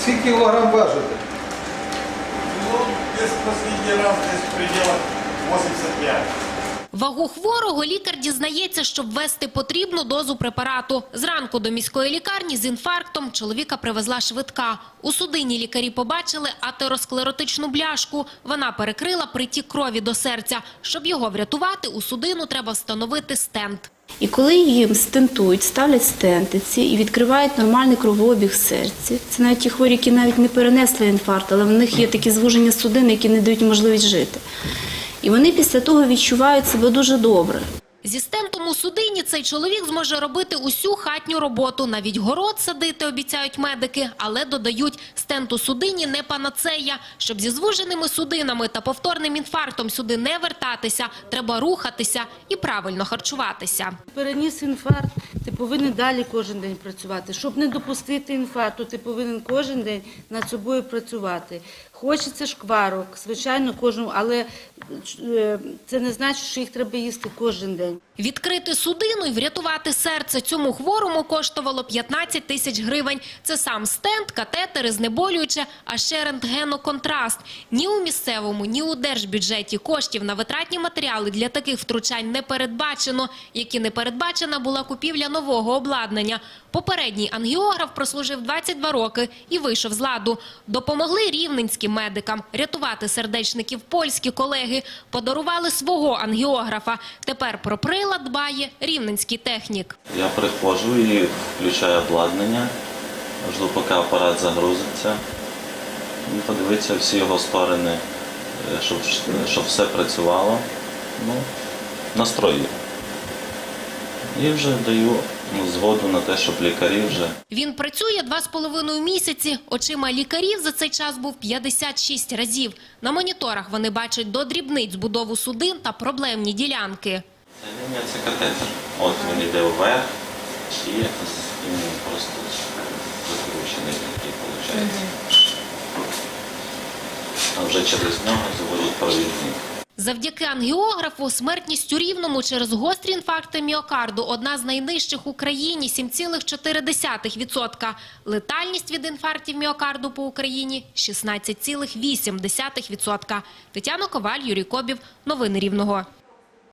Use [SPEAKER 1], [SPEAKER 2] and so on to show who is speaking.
[SPEAKER 1] Скільки кілограм важите?
[SPEAKER 2] Ну, десь последний раз десь в пределах 85.
[SPEAKER 3] Вагу хворого лікар дізнається, щоб ввести потрібну дозу препарату. Зранку до міської лікарні з інфарктом чоловіка привезла швидка. У судині лікарі побачили атеросклеротичну бляшку. Вона перекрила притік крові до серця. Щоб його врятувати, у судину треба встановити стенд.
[SPEAKER 4] І коли їм стентують, ставлять стентиці і відкривають нормальний кровообіг серця. це навіть ті хворі, які навіть не перенесли інфаркт, але в них є такі звуження судин, які не дають можливість жити. І вони після того відчувають себе дуже добре.
[SPEAKER 3] Зі стентом у судині цей чоловік зможе робити усю хатню роботу. Навіть город садити обіцяють медики, але додають, стент у судині не панацея. Щоб зі звуженими судинами та повторним інфарктом сюди не вертатися, треба рухатися і правильно харчуватися.
[SPEAKER 4] Переніс інфаркт, ти повинен далі кожен день працювати. Щоб не допустити інфаркту, ти повинен кожен день над собою працювати. Хочеться шкварок, звичайно, кожному, але е, це не значить, що їх треба їсти кожен день.
[SPEAKER 3] Відкрити судину і врятувати серце цьому хворому коштувало 15 тисяч гривень. Це сам стенд, катетери, знеболююче, а ще рентгеноконтраст. Ні у місцевому, ні у держбюджеті коштів на витратні матеріали для таких втручань не передбачено, як і не передбачена була купівля нового обладнання. Попередній ангіограф прослужив 22 роки і вийшов з ладу. Допомогли рівненським медикам рятувати сердечників польські колеги, подарували свого ангіографа. Тепер про прилад дбає рівненський технік.
[SPEAKER 5] Я приходжу і включаю обладнання, жду, поки апарат загрузиться. І подивитися всі його сторони, е, щоб, щоб все працювало. Ну, настрою. І вже даю ну, згоду на те, щоб лікарі вже
[SPEAKER 3] Він працює два з половиною місяці. Очима лікарів за цей час був 56 разів. На моніторах вони бачать до дрібниць будову судин та проблемні ділянки.
[SPEAKER 5] Лінія це катетер. От він йде вверх і він просто закручений такий виходить. А вже через нього заводять провідник.
[SPEAKER 3] Завдяки ангіографу смертність у Рівному через гострі інфаркти міокарду одна з найнижчих в Україні – 7,4%. Летальність від інфарктів міокарду по Україні – 16,8%. Тетяна Коваль, Юрій Кобів. Новини Рівного.